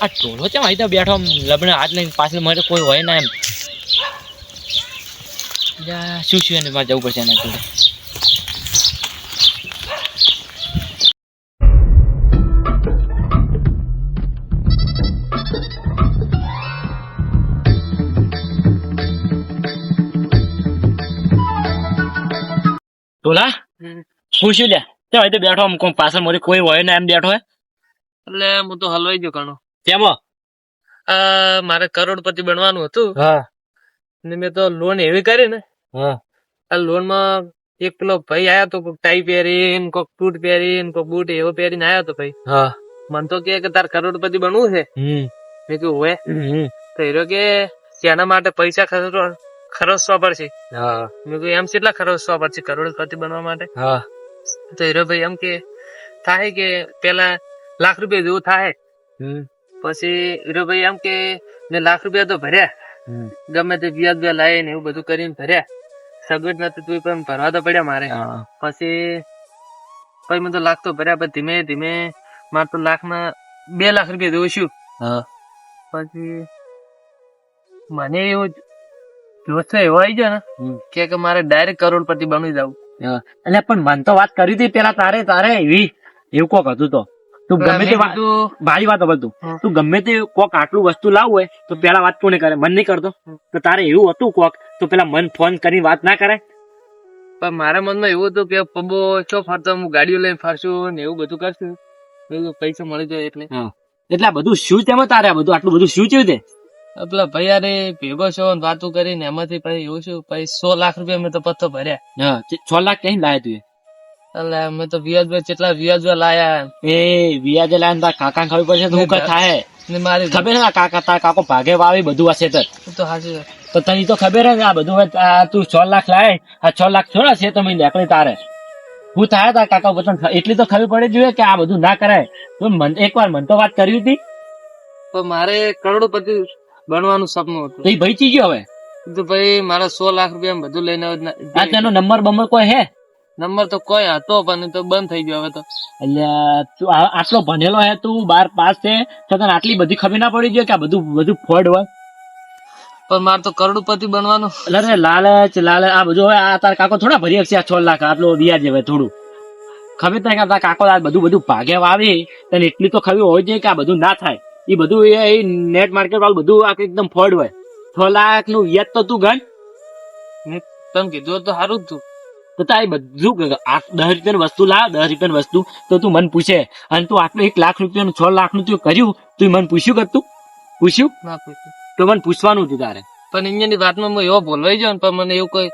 અલ્યા આ ટોલો ચમ અહીં તો બેઠો આમ લબણે હાથ લઈને પાછળ મારે કોઈ હોય ના એમ. અલ્યા શું શું એને? મારે જવું પડશે એના જોડે. ટોલા હું શું લ્યા? ચમ અહીં તો બેઠો આમ કોણ પાછળ મારે કોઈ હોય ના એમ બેઠો હે? એટલે હું તો હલવાઈ ગયો ઘણો તેમાં મારે કરોડપતિ બનવાનું હતું. હા. ને મેં તો લોન એવી કરી ને. હા. આ લોનમાં એક પેલો ભાઈ આયો તો કોક ટાઈ પહેરીને કોક ટૂટ પહેરીને કોક બૂટ એવો પહેરીને આયો તો ભાઈ. હા. મને તો કે તાર કરોડપતિ બનવું છે. મેં કીધું હોય તો હીરો કે એના માટે પૈસા ખર્ચવા ખર્ચવા પડશે? હા. મેં કીધું એમ કેટલા ખર્ચવા પડશે કરોડપતિ બનવા માટે? હા. તો હીરો ભાઈ એમ કે થાય કે પેલા લાખ રૂપિયા જેવું થાય. હમ. પછી હીરો ભાઈ એમ કે મેં લાખ રૂપિયા તો ભર્યા. ગમે તે વ્યાજ બે વ્યાજ લાવીને એવું બધું કરીને ભર્યા. સગવડ નથી તું પણ ભરવા તો પડ્યા મારે. પછી પછી મને તો લાખ તો ભર્યા પછી ધીમે ધીમે મારે તો લાખમાં બે લાખ રૂપિયા દઉં છું. હા. પછી મને એવું જોશ એવો આવી ગયો ને કે કે મારે ડાયરેક્ટ કરોડપતિ બની જવું એટલે પણ મન તો વાત કરી હતી પેલા તારે તારે એવી. એવું કોક હતું તો. તું ગમે તે મારી વાત બધું હમ. તું ગમે તે કોક આટલું વસ્તુ લાવું હોય તો પેલા વાત કોને કરે? મન નહીં કરતો. તો તારે એવું હતું કોક તો પેલા મન ફોન કરી વાત ના કરે પણ મારા મનમાં એવું હતું કે પબ્બો ચો ફરતો હું ગાડીઓ લઈને ફરશું ને એવું બધું કરશું. પૈસા મળી જાય એટલે. એટલે બધું શું તેમાં તારે બધું? આટલું બધું શું છે પેલા ભાઈ અરે ભેગો છો વાતું કરીને એમાંથી પછી એવું શું? પછી સો લાખ રૂપિયા મેં તો પત્તો ભર્યા. છ લાખ ક્યાંય લાયા તું એટલે મેં તો વ્યાજ કેટલા વ્યાજ લાયા એ વિયાજે લાયા તા કાકા ખબર પડશે તો કઈ થાય. ને મારે ખબર છે કાકા તા કાકો ભાગે વાવી બધું આ છેતર તો હાચી તો તને તો ખબર હે આ બધું તું છ લાખ લાય આ છ લાખ થોડા છે તમે નીકળી તારે. હું થાય તાર કાકા પોતાને એટલી તો ખબર પડે જોઈએ કે આ બધું ના કરાય. તો મન એકવાર મન તો વાત કરી હતી. પણ મારે કરોડપતિ બનવાનું સપનું હતું. એ ભાઈ ચી ગયો હવે? તો ભાઈ મારા સો લાખ રૂપિયા બધું લઈને આ તેનો નંબર બંબર કોઈ હે? નંબર તો કોઈ હતો પણ તો બંધ થઈ ગયો હવે તો. એટલે તું આટલો ભણેલો હે તું બાર પાસ છે તો તને આટલી બધી ખબર ના પડી ગઈ કે આ બધું બધું ફોડ હોય? પણ મારે તો કરોડપતિ બનવાનું. એટલે રે લાલચ લાલ આ બધું હવે આ તાર કાકો થોડા ભરી હશે આ છ લાખ આટલો વ્યાજ હવે થોડું. ખબર થાય કે તાર કાકો આ બધું બધું ભાગે વાવી તને એટલી તો ખબર હોય છે કે આ બધું ના થાય. એ બધું એ નેટ માર્કેટ વાળું બધું આ એકદમ ફોડ હોય. છ લાખનું વ્યાજ તો તું ગણ. તમે કીધું તો સારું જ તું. તો તારે બધું દસ રૂપિયાની વસ્તુ લાવ દસ રૂપિયાની વસ્તુ તો તું મને પૂછે. અને તું આટલું એક લાખ રૂપિયાનું છ લાખનું તું કર્યું તું મને પૂછ્યું કરતું પૂછ્યું? ના પૂછ્યું. તો મને પૂછવાનું હતું તારે. પણ અહીંયાની વાતમાં હું એવો બોલવાઈ ગયો પણ મને એવું કોઈ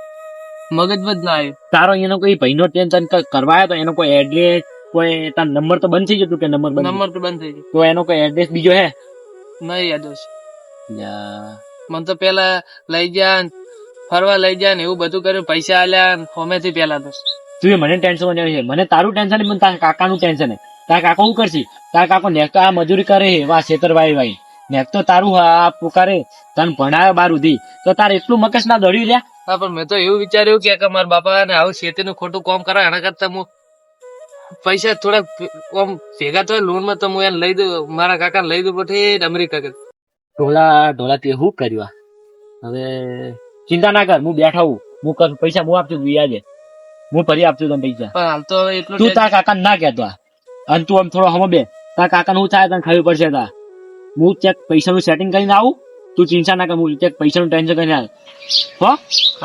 મગજમાં જ ના આવ્યું. તારો એનો કોઈ ભાઈનો ટેન્શન કરવાયો તો એનો કોઈ એડ્રેસ કોઈ તાર નંબર તો બંધ થઈ જતું કે નંબર નંબર તો બંધ થઈ ગયો. તો એનો કોઈ એડ્રેસ બીજો હે? નહીં હશે મને તો પેલા લઈ ગયા ફરવા લઈ ગયા ને એવું બધું કર્યું. પૈસા આલ્યા ને હોમેથી પેલા તો. તું મને ટેન્શન છે. મને તારું ટેન્શન નહીં મને તારા કાકાનું ટેન્શન હે તારા કાકો શું કરશે? તારા કાકો નેક તો આ મજૂરી કરે હે વા છેતરભાઈ ભાઈ નેક તો તારું આ પુકારે. તને ભણાવે બાર ઉધી તો તારે એટલું મગજ ના દળ્યું લ્યા? હા પણ મેં તો એવું વિચાર્યું કે કે મારા બાપા ને આવું ખેતીનું ખોટું કામ કરે એના કરતા હું પૈસા થોડા કોમ ભેગા તો લોનમાં તો હું એને લઈ દઉં મારા કાકા લઈ દઉં પછી અમેરિકા ઢોલા ઢોલા તે શું કર્યું આ? હવે ચિંતા ના કર હું બેઠા હું હું કર પૈસા હું આપશું વ્યાજે. હું ફરી આપજો તને પૈસા. પણ હાલ તો એટલું તું તારા કાકા ના કહેતો. અને તું આમ થોડો હમો બે. તારા કાકા નું થાય તને ખબર પડશે તા હું ચેક પૈસાનું સેટિંગ કરીને આવું. તું ચિંતા ના કર હું ચેક પૈસાનું ટેન્શન કરીને આવું. હો?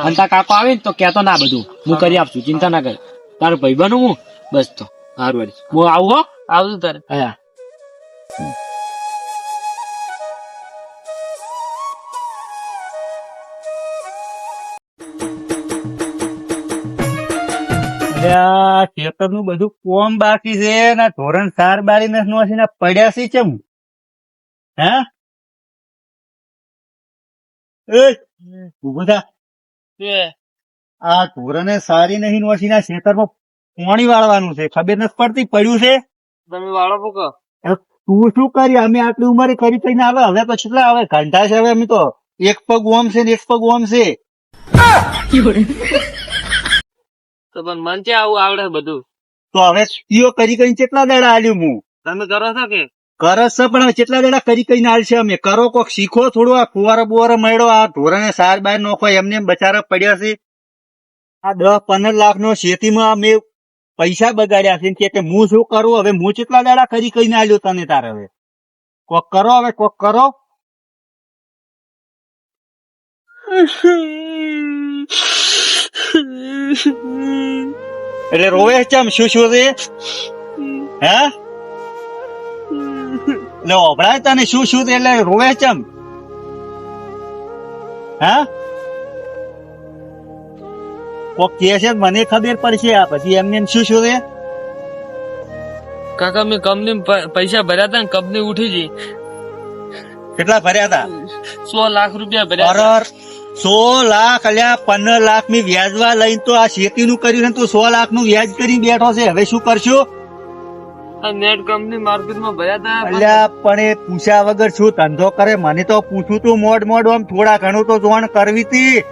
અને તારા કાકો આવે ને તો કહેતો ના બધું. હું કરી આપશું ચિંતા ના કર. તારો ભાઈ બનું હું બસ તો. સારું હું આવું હો? આવજો તારે. હા. ખેતરનું બધું કોમ બાકી છે ને ધોરણ સાર બારી નથી ને પડ્યા છે ચમ? હે? એ ઊભો થા. આ ધોરણે સારી નહીં નોસી ના ખેતરમાં પાણી વાળવાનું છે. ખબર નથી પડતી પડ્યું છે? તમે વાળો મૂકો તું શું કરી? અમે આટલી ઉંમરે કરી કઈને આવે. હવે તો કેટલા આવે? ઘંટા છે હવે અમે તો. એક પગ ઓમ છે ને એક પગ ઓમ છે. તો પણ મન છે આવું આવડે બધું. તો હવે ઈયો કરી કરીને કેટલા દાડા આલ્યું હું તમે કરો છો કે? કરસ છે પણ કેટલા દાડા કરી કઈ ના છે અમે? કરો કોક શીખો થોડું આ ફુવારો બુવારો મળ્યો આ ધોરણે સાર બાર નોખો એમને બચારા પડ્યા છે. આ દસ પંદર લાખ નો શેતીમાં અમે પૈસા બગાડ્યા છે. કે કે હું શું કરું? હવે હું કેટલા દાડા કરી કઈ ના લ્યો તને તારે હવે? કોક કરો હવે કોક કરો. એટલે રોવે ચમ શું શું રે હે? એટલે ઓભળાય તને શું શું એટલે રોવે ચમ હે? કોક કે છે મને ખબર પડશે આ પછી એમને શું શું રે કાકા મેં કંપની પૈસા ભર્યા હતા ને કંપની ઉઠી ગઈ. કેટલા ભર્યા હતા? સો લાખ રૂપિયા ભર્યા સો લાખ અલ્યા પંદર લાખની વ્યાજવા લઈને તો આ શેતી નું કર્યું ને તું સો લાખનું વ્યાજ કરીને બેઠો છે. હવે શું કરશો? નેટ કંપની માર્કેટમાં ભર્યા હતા અલ્યા પણ એ પૂછ્યા વગર શું ધંધો કરે? મને તો પૂછું તું મોડ મોડ આમ થોડા ઘણું તો જોણ કરવી તી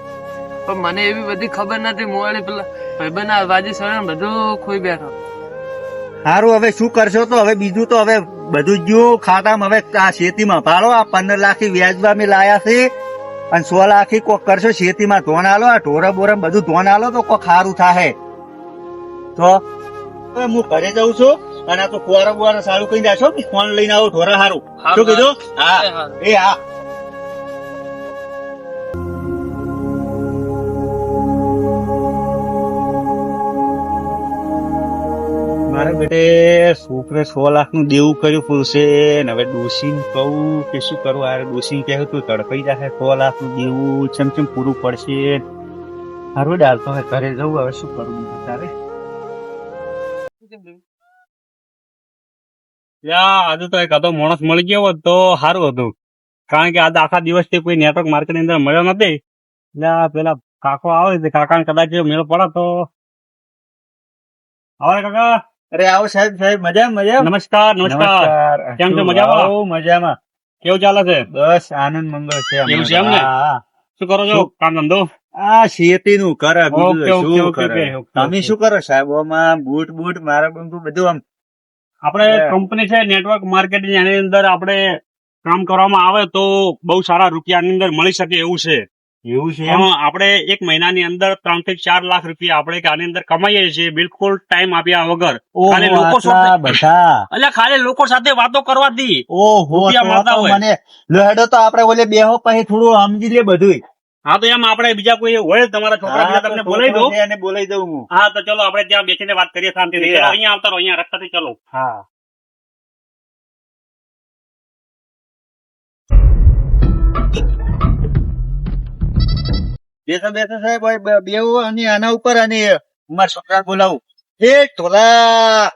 પણ મને એવી બધી ખબર નથી મોવાળી પેલા ભાઈબંધ આ વાજી સળે બધું ખોઈ બેઠો. સારું હવે શું કરશો તો? હવે બીજું તો હવે બધું જ ખાતામાં હવે આ શેતીમાં ભાડો આ પંદર લાખ વ્યાજમાં મેં લાયા છે. અને સોલ આખી કોક કરશો શેતીમાં ધોન આલો આ ઢોરા બોરા બધું ધોન આલો તો કોક સારું થાય તો હું ઘરે જઉં છું અને આ તો ફુવારા બુવારા સારું કહી દેશો ફોન લઈને આવો ઢોરા સારું શું કીધું? હા. એ હા. બેટે છોકરે સો લાખનું દેવું કર્યું પુરુષે ને હવે ડોસી કહું કે શું કરું? આ ડોસી કહે તું તડપાઈ જશે, સો લાખનું દેવું ચમ ચમ પૂરું પડશે? હારું ડાલ તો ઘરે જવું હવે શું કરું તારે? આજે તો એક હતો માણસ મળી ગયો હોત તો સારું હતું. કારણ કે આજે આખા દિવસથી કોઈ નેટવર્ક માર્કેટની અંદર મળ્યો નથી. એટલે પેલા કાકો આવે છે કાકા કદાચ મેળ પડે તો. આવે કાકા. અરે આવો સાહેબ સાહેબ મજા મજા નમસ્કાર નમસ્કાર. કેમ છો મજામાં? મજામાં. કેવું ચાલે છે? બસ આનંદ મંગળ છે એવું છે એમ ને? શું કરો છો? કામ ધંધો? આ શેતી નું કરે શું કરે? તમે શું કરો સાહેબ? આમાં બૂટ બૂટ મારા બંધુ બધું આમ. આપણે કંપની છે નેટવર્ક માર્કેટિંગ એની અંદર આપણે કામ કરવામાં આવે તો બહુ સારા રૂપિયાની અંદર મળી શકે એવું છે. એવું છે એમ? આપણે એક મહિનાની અંદર ત્રણથી ચાર લાખ રૂપિયા આપણે આની અંદર કમાઈએ છીએ બિલકુલ ટાઈમ આપ્યા વગર. ખાલી લોકો એટલે ખાલી લોકો સાથે વાતો કરવાથી. મને લેડો તો આપણે ઓલે બેહો પછી થોડું સમજી લે બધું હા તો એમ આપણે બીજા કોઈ હોય તમારા છોકરા બીજા તમને બોલાવી દઉં. એને બોલાવી દઉં હું. હા તો ચલો આપણે ત્યાં બેસીને વાત કરીએ. ચલો અહીંયા આવતા રહો અહીંયા રસ્તાથી ચલો. હા. બેસો બેસો સાહેબ હવે બે- અને આના ઉપર અને મારા છોકરા બોલાવું. એ ટોલા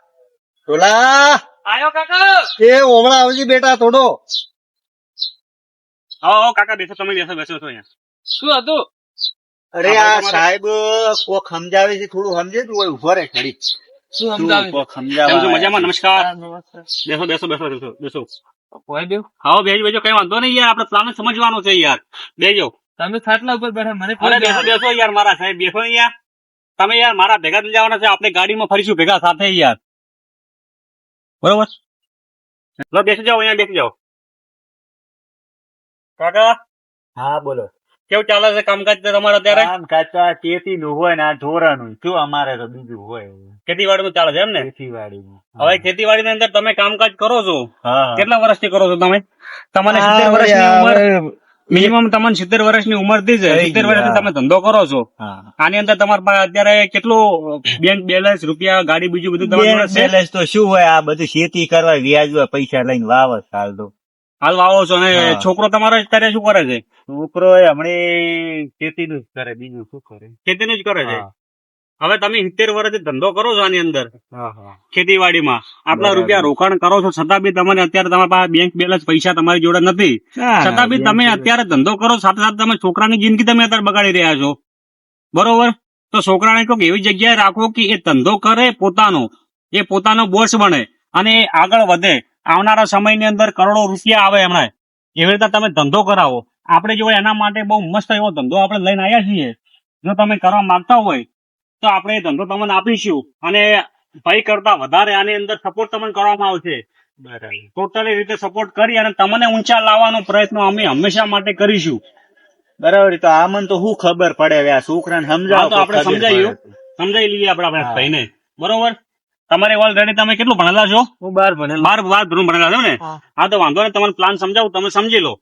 ટોલા આયો કાકા. એ ઓવળા આવજી બેટા થોડો. આવો કાકા બેસો તમે બેસો બેસો છો અહીંયા. શું હતું? અરે આ સાહેબ કોક સમજાવે છે થોડું સમજે તું હોય ઊભો રે ખડી શું સમજાવે? કોક સમજાવે. મજામાં નમસ્કાર. નમસ્કાર. બેસો બેસો બેસો બેસો બેસો કોઈ બેવ આવો બેજો બેજો કઈ વાંધો નહીં યાર આપણે પ્લાન સમજવાનો છે યાર. બેજો તમે ખાટલા ઉપર બેઠા મને બેસો બેસો યાર મારા સાહેબ બેસો યાર તમે યાર મારા ભેગા થઈ જવાના છે આપણે ગાડીમાં ફરીશું ભેગા સાથે યાર. બરોબર? લો બેસી જાઓ અહીંયા બેસી જાઓ. કાકા? હા બોલો. કેવું ચાલે છે કામકાજ તમારે અત્યારે? આમ કાચા ખેતી નું હોય ને આ ઢોરાનું શું અમારે તો બીજું હોય. ખેતીવાડી નું ચાલે છે એમ ને? ખેતીવાડી હવે ખેતીવાડી ની અંદર તમે કામકાજ કરો છો. હા. કેટલા વર્ષથી કરો છો તમે? તમારે સિત્તેર વર્ષની ઉંમર? મિનિમમ તમને સિત્તેર વર્ષની ઉંમર થઈ છે સિત્તેર વર્ષથી તમે ધંધો કરો છો. આની અંદર તમારા પાસે અત્યારે કેટલું બેંક બેલેન્સ રૂપિયા ગાડી બીજું બધું તમારી બેલેન્સ તો શું હોય? આ બધું ખેતી કરવા વ્યાજ હોય પૈસા લઈને વાવે હાલ તો. હાલ વાવો છો. ને છોકરો તમારો અત્યારે શું કરે છે? છોકરો હમણાં હમણે ખેતી નું કરે બીજું શું કરે? ખેતીનું જ કરે છે. હવે તમે સિત્તેર વર્ષથી ધંધો કરો છો આની અંદર. ખેતીવાડીમાં. આટલા રૂપિયા રોકાણ કરો છો છતાં બી તમારે અત્યારે તમારા પાસે બેંક બેલેન્સ પૈસા તમારી જોડે નથી. છતાં બી તમે અત્યારે ધંધો કરો સાથે સાથે તમે છોકરાની જિંદગી તમે અત્યારે બગાડી રહ્યા છો. બરોબર? તો છોકરાને કોઈક એવી જગ્યાએ રાખો કે એ ધંધો કરે પોતાનો. એ પોતાનો બોસ બને અને એ આગળ વધે. આવનારા સમયની અંદર કરોડો રૂપિયા આવે એમણે એવી રીતે તમે ધંધો કરાવો. આપણે જો એના માટે બહુ મસ્ત એવો ધંધો આપણે લઈને આવ્યા છીએ. જો તમે કરવા માંગતા હોય તો આપણે ધંધો તમને આપીશું અને ભાઈ કરતા વધારે આની અંદર સપોર્ટ તમને કરવામાં આવશે. ટોટલી રીતે સપોર્ટ કરી અને તમને ઊંચા લાવવાનો પ્રયત્ન અમે હંમેશા માટે કરીશું. બરાબર તો આમન તો શું ખબર પડે હવે આ છોકરાને સમજાવો તો આપણે સમજાયું સમજાવી લઈએ આપણે આપણા ભાઈને. બરોબર? તમારે ઓલરેડી તમે કેટલું ભણેલા છો? હું બાર ભણેલો. બાર બાર ધોરણ ભણેલા છો ને? હા. તો વાંધો નહીં તમને પ્લાન સમજાવું તમે સમજી લો.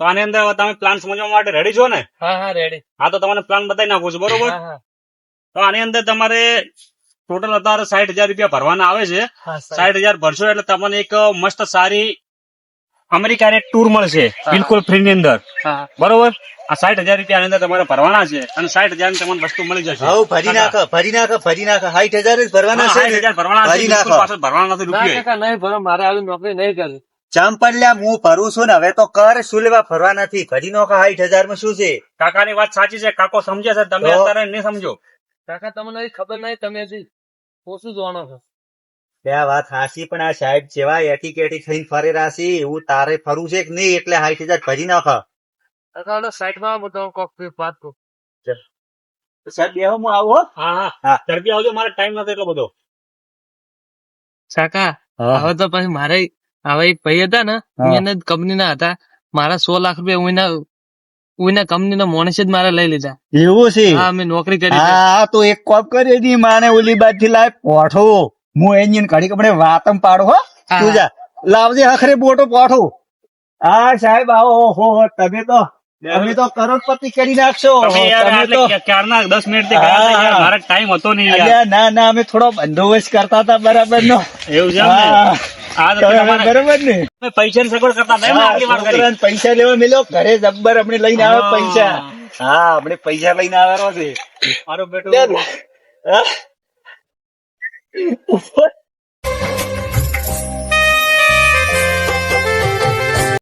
તો આની અંદર તમે પ્લાન સમજવા માટે રેડી છો ને? હા હા રેડી હા તો તમને પ્લાન બતાવી નાખું છું બરોબર? હા હા. તો આની અંદર તમારે ટોટલ અત્યારે સાઠ હજાર રૂપિયા ભરવાના આવે છે. સાઈઠ સાઠ. હજાર ભરશો એટલે તમને એક મસ્ત સારી અમેરિકા ને ટૂર મળશે બિલકુલ ફ્રી ની અંદર બરોબર? આ સાઠ હજાર રૂપિયા ની અંદર તમારે ભરવાના છે અને સાઠ હજાર તમને વસ્તુ મળી જશે. હઉ ભરી નાખો ભરી નાખો ભરી નાખો. સાઠ હજાર જ ભરવાના છે સાઠ હજાર ભરવાના છે ભરી નાખો. પાછળ ભરવાના નથી રૂપિયા. નહીં ભરો મારે આવી નોકરી નહીં કરવી. ચંપલિયા હું ભરું છું ને હવે તો કર શું લેવા? ફરવા નથી. ભરી નાખો સાઠ હજારમાં શું છે? કાકાની વાત સાચી છે કાકો સમજે છે તમે અત્યારે નહીં સમજો. કાકા તમને ખબર નહીં તમે હજી ઓછું જાણો છો. બે વાત હાસી પણ આ સાહેબ જેવા એટી કેટી થઈને ફરે રાશી એવું તારે ફરવું છે કે નહીં? એટલે સાઠ હજાર ભરી નાખો. કાકા ઓલો સાઈડમાં હું તમને કોક વાત કહું સાહેબ બે હું આવો હા? હા. ઝડપી આવજો મારે ટાઈમ નથી એટલો બધો. કાકા હવે તો પછી મારે હવે ભાઈ હતા ને. એને કંપની ના હતા. મારા સો લાખ રૂપિયા હું એના હું એના કંપની ના માણસે જ મારા લઈ લીધા. એવું છે? હા મેં નોકરી કરી. હા તો એક કોપ કરી ની માને ઓલી બાદથી લાય. પોઠો. હું એની ઘડી કપડે વાતમ પાડો હો. હા. તું જા. લાવજે હખરે બોટો પોઠો. હા સાહેબ આવો ઓહો તમે તો તમે તો કરોડપતિ કરી નાખશો. તમે તો ક્યારના દસ મિનિટથી મારા હા. ટાઈમ હતો નહીં ના ના અમે થોડો બંદોબસ્ત કરતા હતા બરાબર નો એવું છે એમ ને? હા. ની સગવડ કરતા હતા એમ ને હા, આટલી વાર કરી છોકરાને પૈસા લેવા મેલો ઘરે જબ્બર આપણે લઈને આવે પૈસા હા આપણે પૈસા લઈને આવવાનો છે મારો બેટો?